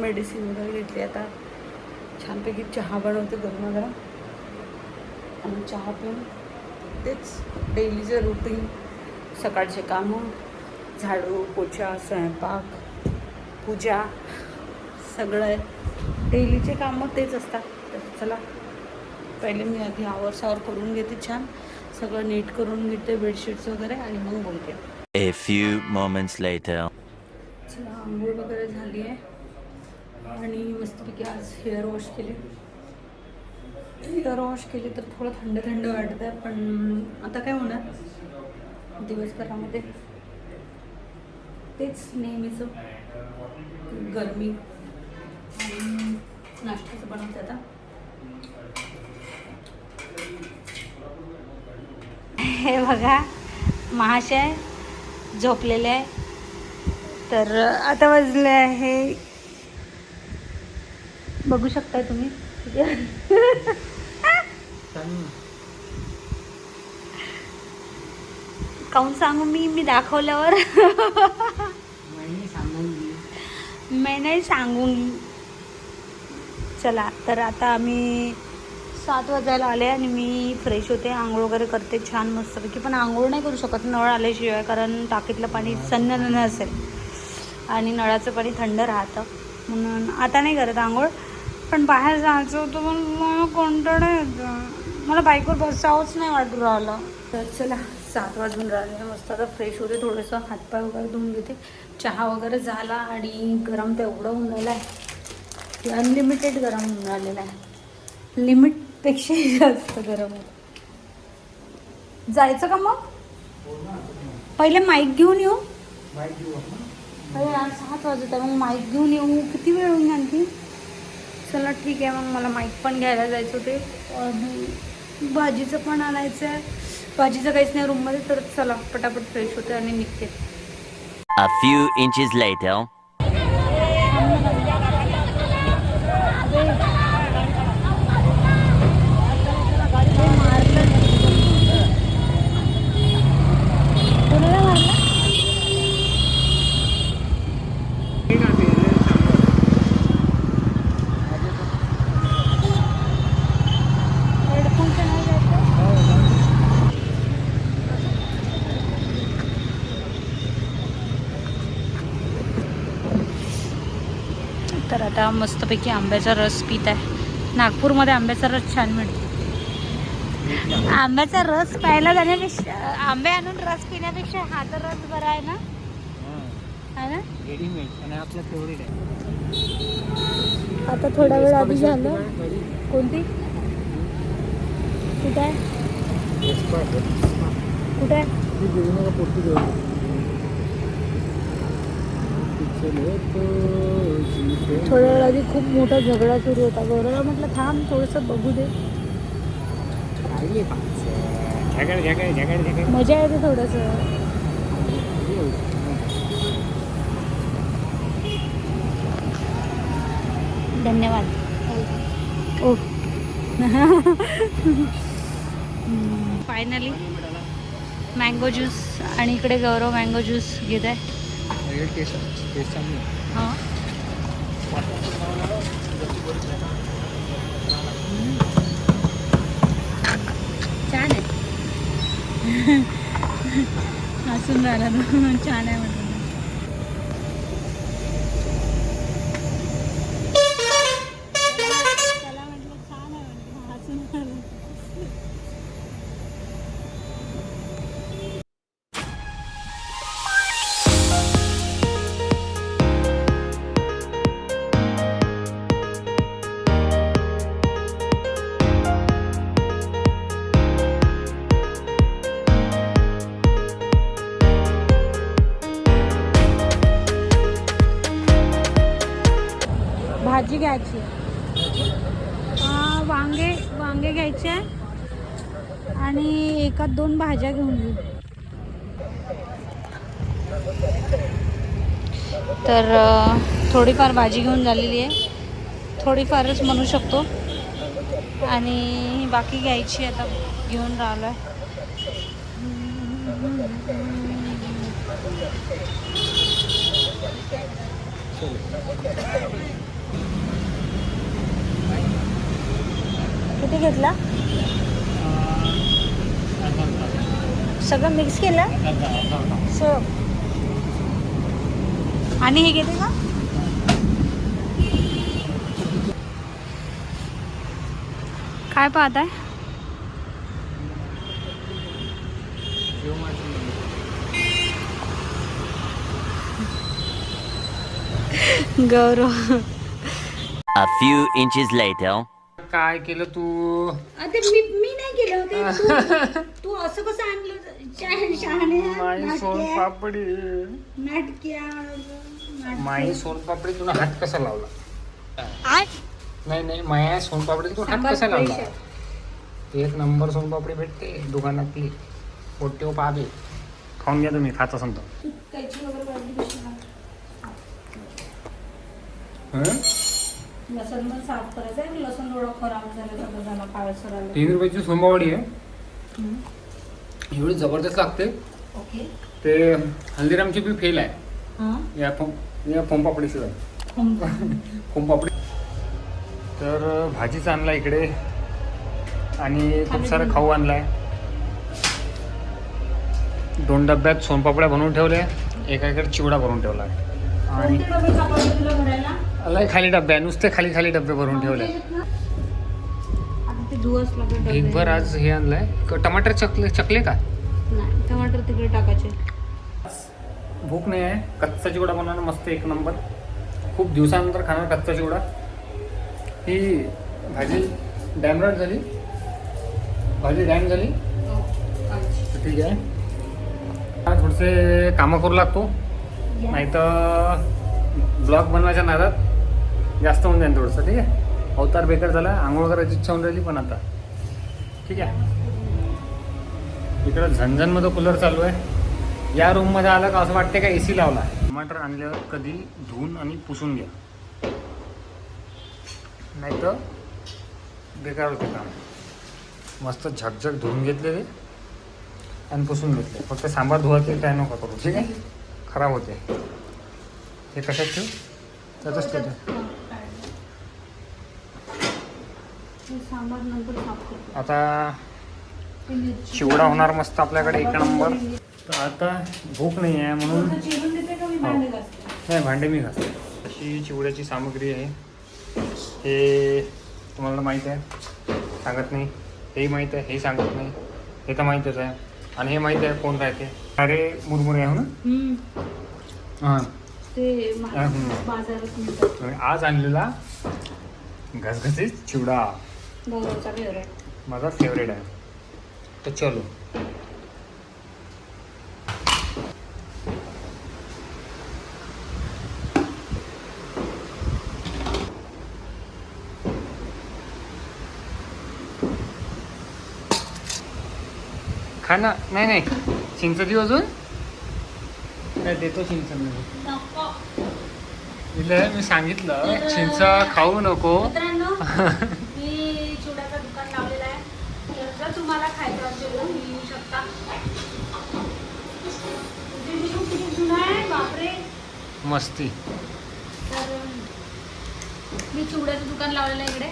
Medicine वगैरे घेतली. आता छानपैकी चहा बनवते गरमागरम आणि चहा पिऊन तेच डेलीचं रुटीन सकाळचे कामं झाडू पोछा स्वयंपाक पूजा सगळं डेलीचे कामं तेच असतात. तर चला पहिले मी आधी आवरसावर करून घेते छान. सगळं नीट करून घेते बेडशीट्स वगैरे आणि मग बोलते. A few moments later. चला आंघोळ वगैरे झाली आहे. मस्तपैकी आज हेअर वॉश केले. हेअर वॉश केले तर थोडं थंड थंड वाटत आहे पण आता काय होणार? दिवसभरामध्ये. तेच नेहमीचं गरमी. आणि नाश्त्याचं बनवते आता. हे बघा महाशय झोपलेले आहे. तर आता वाजले आहे बघू शकता तुम्ही. काऊन सांगू मी? मी दाखवल्यावर. मी नाही सांगून चला तर आता आम्ही सात वाजायला आले आणि मी फ्रेश होते. आंघोळ वगैरे करते छान मस्तपैकी. पण आंघोळ नाही करू शकत. नळ आल्याशिवाय कारण टाकीतलं पाणी सन्न असेल. आणि नळाचं पाणी थंड राहतं. म्हणून आता नाही करत आंघोळ. पण बाहेर जायचं होतं पण मला कंटाळा येतं मला बाईकवर बसावंच नाही वाटू राहिलं. तर चला सात वाजून राहिले. मस्त आता फ्रेश होते. थोडंसं हातपाय वगैरे धुवून घेते. चहा वगैरे झाला आणि गरम तेवढं होऊन राहिलं आहे की अनलिमिटेड गरम होऊन राहिलेलं आहे. लिमिटपेक्षाही जास्त गरम होतं. जायचं का मग? पहिले माईक घेऊन येऊ. अरे यार सात वाजत आहे. मग माईक घेऊन येऊ. किती वेळ होईल आणखी? चला ठीक आहे मग मला माईक पण घ्यायला जायचं होते. आणि भाजीचं पण आणायचं आहे भाजीचं काहीच नाही रूममध्ये तर चला पटापट फ्रेश होते आणि निघते. A few inches later. तर आता मस्तपैकी आंब्याचा रस पित आहे. नागपूरमध्ये आंब्याचा रस छान मिळतो. आंब्याचा रस प्यायला जाण्यापेक्षा आंबे आणून रस पिण्यापेक्षा हा तर रस बरा आहे ना? आता थोडा वेळ आधी झालं. कोणती? कुठे आहे? कुठे आहे? थोड्या वेळ आधी खूप मोठा झगडा सुरू होता. गौरवला म्हटलं थांब थोडंसं बघू दे. झगड झगड झगड झगड. मजा येते थोडंसं. धन्यवाद. ओ. फायनली मँगो ज्यूस आणि इकडे गौरव मँगो ज्यूस घेत आहे टेस्ट चांगली आहे. हां छान आहे हसून राहिला. छान आहे म्हटलं एकात दोन भाज्या घेऊन घेऊ तर थोडीफार भाजी घेऊन झालेली आहे. थोडीफारच म्हणू शकतो. आणि बाकी घ्यायची आता घेऊन राहिलो आहे किती घेतला? सगळं मिक्स केलं. सो आणि हे घेते का? काय पाहत आहे गौरव. A few inches later. काय केलं तू? मी मी नाही केलं तू असं कसं आणलं माई सोनपापडी माई सोनपापडी तुला हात कसा लावला? नाही नाही माया सोनपापडी तू हात कसा लावला. एक नंबर सोनपापडी भेटते दुकानातली. पोट्यो पाबे. खाऊन घ्या तुम्ही खात असाल तर. कैची वगैरे वाढली कशी ना? हं? लसण पण साफ करायचं आहे लसण थोडं खराब झालं सगळं झालं काळसर आलं. तीन रुपयाची सोनपापडी आहे. एवढी जबरदस्त लागते. ओके. ते हल्दीरामची बी फेल आहे. हां? या फोम या फोमपापडीशिवाय फोमपापडी. तर भाजीचा आणला इकडे. आणि खूप सारं खाऊ आणलाय. दोन डब्यात सोनपापड्या बनवून ठेवल्या. एका इकडे चिवडा भरून ठेवला. आणि कोणते डबे सापडले तुला भरायला? लय खाली डब्या नुसते खाली खाली डबे भरून ठेवले. आता लागेल डबे. ढीगभर आज हे आणलंय. क- टमाटर चकले चकले का? नाही टमाटर तिकडे टाकायचे. भूक नाही आहे. कच्चा चिवडा बनवणं मस्त एक नंबर. खूप दिवसानंतर खाणार कच्चा चिवडा. ही भाजी डॅमराट झाली. भाजी डॅम झाली. तर ठीक आहे. हा, थोडेसे कामं करू लागतो. नाही तर ब्लॉग बनवायच्या नादात. जास्त होऊन जाईल थोडंसं ठीक आहे? अवतार बेकार झाला आंघोळ करायची इच्छा होऊन राहिली पण आता. ठीक आहे? इकडं झनझनमध्ये कूलर चालू आहे. या रूममध्ये आलं का असं वाटते का ए सी लावला? टमाटर आणल्यावर कधी धुवून आणि पुसून घ्या. नाही तर बेकार होते काम. मस्त झकझक धुवून घेतले ते आणि पुसून घेतले. फक्त सांबार धुवायचे काय नका करू ठीक आहे? खराब होते. हे कशात ठेव? त्यातच ठेवते सांबार नंतर साफ करतो आता चिवडा होणार मस्त आपल्याकडे एक नंबर. तर आता भूक नाही आहे म्हणून थोडंसं चिरून देते का मी भांडे घासते? नाही भांडे मी घासते. अशी चिवड्याची सामग्री आहे. हे तुम्हाला माहीत आहे. सांगत नाही. हेही माहीत आहे. हे सांगत नाही. हे तर माहीतच आहे. आणि हे माहीत आहे कोण राहते? अरे मुरमुरे आहे हो. ना हम्म. हां आज आणलेला घसघसीत चिवडा. फेवरेट माझा फेवरेट आहे. तर चलो. खा ना. नाही नाही. चिंच देऊ अजून? नाही देतो चिंच मी. दिलं मी सांगितलं चिंच खाऊ नको. मित्रांनो मी चिवड्याचं दुकान लावलेलं आहे तर जर तुम्हाला तुम्ही येऊ शकता बापरे मस्ती. तर मी चिवड्याचं दुकान लावलेलं आहे इकडे.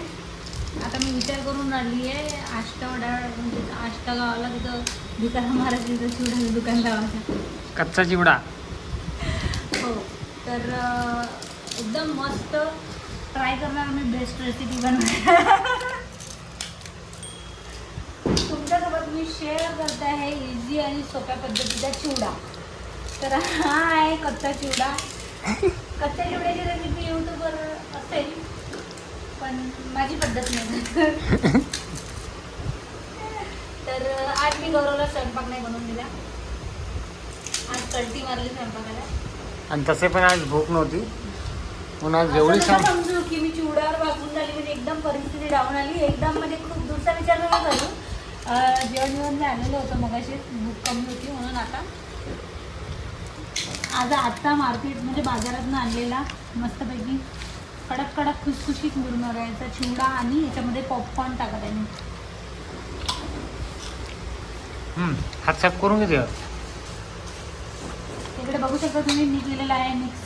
आता मी विचार करून राहिली आहे आष्टा वडा म्हणजे आष्टा गावाला तिथं दुकान महाराज तिथं चिवड्याचं दुकान लावायचं. कच्चा चिवडा. हो तर एकदम मस्त. ट्राय करणार मी बेस्ट रेसिपी बनवायला तुमच्यासोबत मी शेअर करते आहे इझी आणि सोप्या पद्धतीचा चिवडा. तर हा आहे कच्चा चिवडा. कच्च्या चिवड्याची रेसिपी यूट्यूबवर असेल पण माझी पद्धत नाही. तर आज मी गौरवला स्वयंपाक नाही बनवून दिला. आज कल्टी मारली स्वयंपाकाला. आणि तसे पण आज भूक नव्हती. असं जेवढी समजू की मी चिवड्यावर वागून झाली म्हणजे एकदम परिस्थिती डाऊन आली. एकदम म्हणजे खूप दूरचा विचार नका करू. जेवण जेवण मी आलेलं होतं मगाशी. भूक कमी होती म्हणून आता. आज आत्ता मार्केट म्हणजे बाजारातून आणलेला मस्तपैकी कडक कडक खुसखुशीत मुरमुऱ्याचा चिवडा आणि याच्यामध्ये पॉपकॉर्न टाकत आहे मी. हम्म, हात साफ करून घेते. तिकडे बघू शकता तुम्ही मी केलेला आहे मिक्स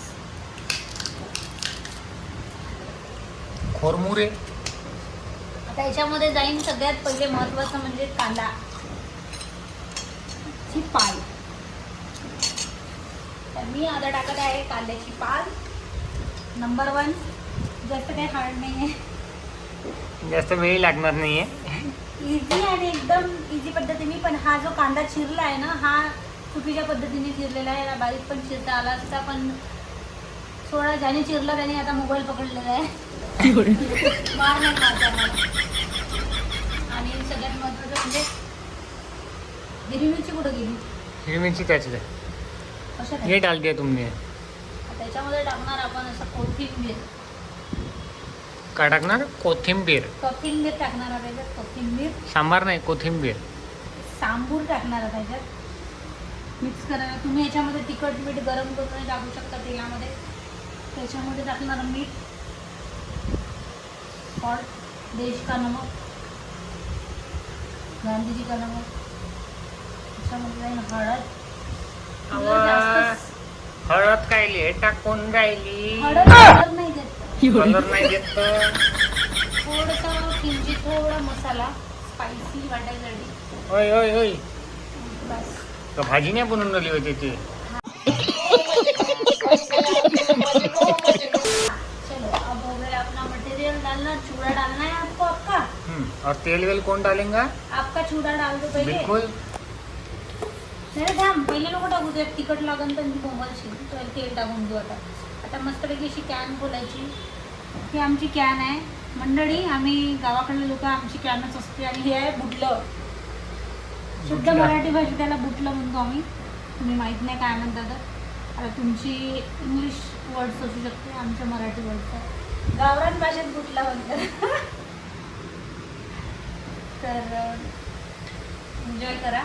खोरमुरे. आता याच्यामध्ये जाईन सगळ्यात पहिले महत्वाचं म्हणजे कांदा. ची पाल तर मी आता टाकत आहे कांद्याची पाल नंबर वन जास्त काही हार्ड नाही आहे जास्त वेळ लागणार नाहीये. इझी आणि एकदम इझी पद्धतीने पण हा जो कांदा चिरला आहे ना हा चुकीच्या पद्धतीने चिरलेला आहे. बारीक पण चिरता आला असता पण सोळा ज्याने चिरला त्याने आता मोबाईल पकडलेला आहे. मार नाही मला. आणि सगळ्यात महत्वाचं म्हणजे हिरवी मिरची कुठं गेली? हिरवी मिरची त्याची कशात ये आहे? डाल दिया तुमने त्याच्यामध्ये टाकणार आपण असं कोथिंबीर. काय टाकणार? कोथिंबीर. कोथिंबीर टाकणार आहे त्याच्यात कोथिंबीर. सांबार नाही कोथिंबीर. सांबूर टाकणार आहे त्याच्यात मिक्स करायला. तुम्ही याच्यामध्ये तिखट मीठ गरम करून टाकू शकता तेलामध्ये. त्याच्यामध्ये टाकणार मीठ. सॉल्ट देश का नमक गांधीजी का नमक त्याच्यामध्ये जाईल हळद. हळद कायली टाकून राहिली हळद कलर नाही देत. कलर नाही देत. थोडंसं किंचित थोडा मसाला स्पायसी वाटायसाठी ओय बस. तर भाजी नाही बनवून राहिली होती ती चूड़ा डालना है आपको आपका? और तेल वेल कोण डालेंगा? आपका चूड़ा डाल दो पहिले। बिलकुल। नाही थांब पहिले नको टाकू ते तिखट लागन तर मी मोबाईल तर तेल टाकून देऊ आता। आता मस्तपैकी अशी कॅन खोलायची ही आमची कॅन आहे मंडळी आम्ही गावाकडले लोक आमची कॅनच असते आणि हे आहे बुटलं. शुद्ध. मराठी भाषेत त्याला बुटलं म्हणतो आम्ही. तुम्ही माहीत नाही काय म्हणतात. तर. आता तुमची इंग्लिश वर्ड्स असू शकते आमच्या मराठी वर्ड्स गावरान भाषेत बुटला म्हणतात तर एन्जॉय करा.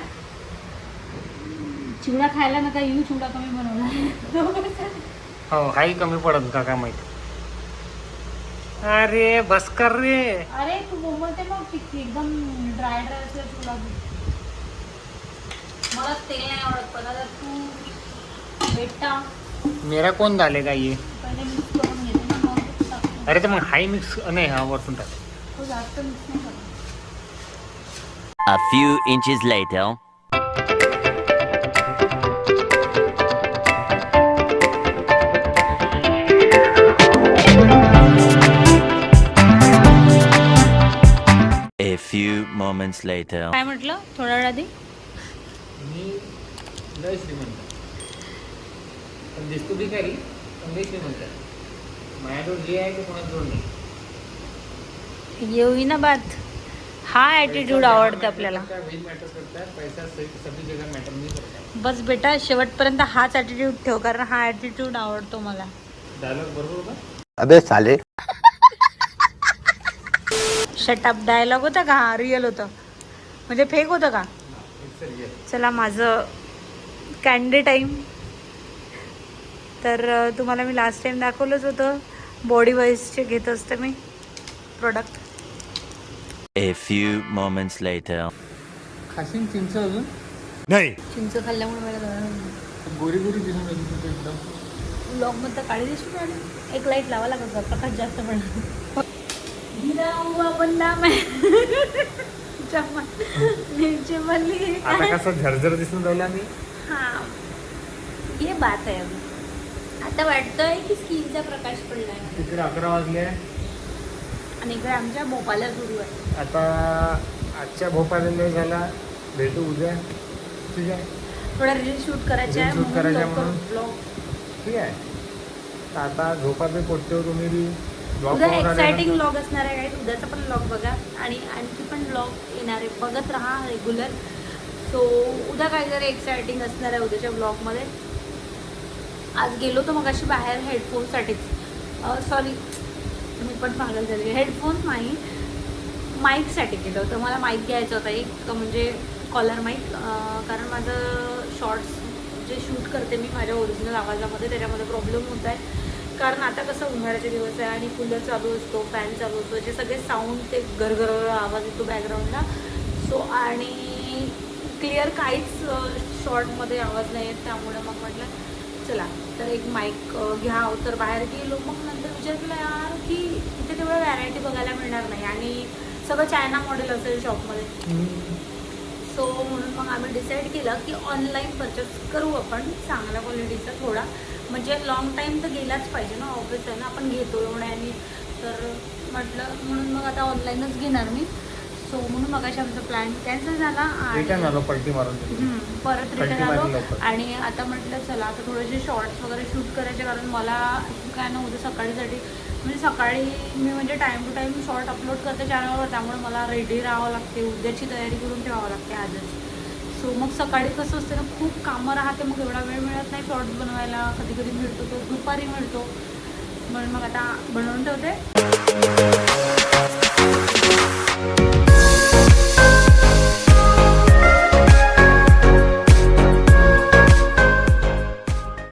चिवडा खायला नका येऊ चिवडा कमी बनवला हो हाही कमी पडत का काय माहिती. अरे बस कर रे. अरे तू बोंबलते मग फिक्की एकदम ड्राय ड्राय असला चिवडा दे. मला तेल नाही आवडत पण आता तू बेटा मेरा कोण डालेगा ये? पहिले मिक्स करून घेते. अरे तर मग हाई मिक्स नाही हा वरतून टाक. तो जास्त मिक्स नाही करत A few inches later. A few moments later. काय म्हटलं? थोडा वेळ आधी. मी लय श्रीमंत. पण दिसतो भिकारी पण लय श्रीमंत. माझ्याजवळ जे आहे ते कोणाजवळ नाही? येऊ ना बात. हा ॲटिट्यूड आवडते आपल्याला. वेज मॅटर करतात पैसा सगळी जगा मॅटर नाही करतात बस बेटा शेवटपर्यंत हाच ॲटिट्यूड ठेव कारण हा ॲटिट्यूड आवडतो मला. डायलॉग बरोबर होता? अबे साले. शटअप डायलॉग होता का? हा रिअल होतं. म्हणजे फेक होतं का? चला माझं कॅन्डी टाईम तर तुम्हाला मी लास्ट टाईम दाखवलंच होतं. बॉडी वाईजचे घेत असते मी product A few moments later. खाशीन चिंच अजून? चिंच खाल्ल्यामुळे मला गोरी गोरी दिसून राहिली तुझं एकदम. ब्लॉगमध्ये काळी दिसून राहिली एक लाइट लावा लागत होता, प्रकाश जास्त पडला. हुआ बंदा मैं बल्ली आता कसं झरझर दिसून राहिला मी. हाँ. ये बात है अभी आता वाटतंय की स्किनचा प्रकाश पडलाय. तिकडे अकरा वाजले. आणि इकडे आमच्या भोपाल्या सुरू आहे. आता आजच्या भोपाळला झाला भेटू उद्या. ठीक आहे. थोडा रील शूट करायचा आहे Reel shoot करायचा म्हणून. ठीक आहे. तर आता झोपाचे पोटते तुम्ही बी. Vlog उद्या एक्साइटिंग ब्लॉग असणार आहे guys. उद्याचा पण ब्लॉग बघा. आणि आणखी पण ब्लॉग येणार आहे. बघत राहा रेग्युलर सो उद्या काहीतरी एक्साइटिंग असणार आहे उद्याच्या ब्लॉगमध्ये आज गेलो तर मग अशी बाहेर हेडफोनसाठीच सॉरी मी पण पागल झाली. हेडफोन्स नाही माईकसाठी गेलो होतं. मला माईक घ्यायचा होता. एक म्हणजे कॉलर माईक कारण माझं शॉर्ट्स जे शूट करते मी माझ्या ओरिजिनल आवाजामध्ये त्याच्यामध्ये प्रॉब्लेम होत आहे. कारण आता कसं उन्हाळ्याचे दिवस आहे आणि कूलर चालू असतो फॅन चालू असतो. जे सगळे साऊंड ते घरघर आवाज येतो बॅकग्राऊंडला सो आणि क्लिअर काहीच शॉर्टमध्ये आवाज नाही येत. त्यामुळे मग म्हटलं चला तर एक माईक घ्यावं. तर बाहेर गेलो मग नंतर विचार केला यार की इथे तेवढा व्हॅरायटी बघायला मिळणार नाही आणि सगळं चायना मॉडेल असेल शॉपमध्ये सो म्हणून मग आम्ही डिसाईड केलं की ऑनलाईन परचेस करू आपण चांगल्या क्वालिटीचा थोडा. म्हणजे लॉंग टाईम तर गेलाच पाहिजे ना ऑफिस आहे ना आपण घेतो एवढ्याने तर म्हटलं म्हणून मग आता ऑनलाईनच घेणार मी. सो म्हणून मग आमचा प्लॅन कॅन्सल झाला रिटर्न आणि आलो पलटी मारून परत रिटर्न आलो. आणि आता म्हटलं चला आता थोडेसे शॉर्ट्स वगैरे शूट करायचे कारण मला काय नव्हतं सकाळीसाठी म्हणजे सकाळी मी म्हणजे time to time short upload करते चॅनलवर त्यामुळे मला रेडी राहावं लागते. उद्याची तयारी करून ठेवावं लागते आजच. सो मग सकाळी कसं असतं ना खूप कामं राहते मग एवढा वेळ मिळत नाही शॉर्ट्स बनवायला. कधी कधी मिळतो तो दुपारी मिळतो. म्हणून मग आता बनवून ठेवते. Thank you.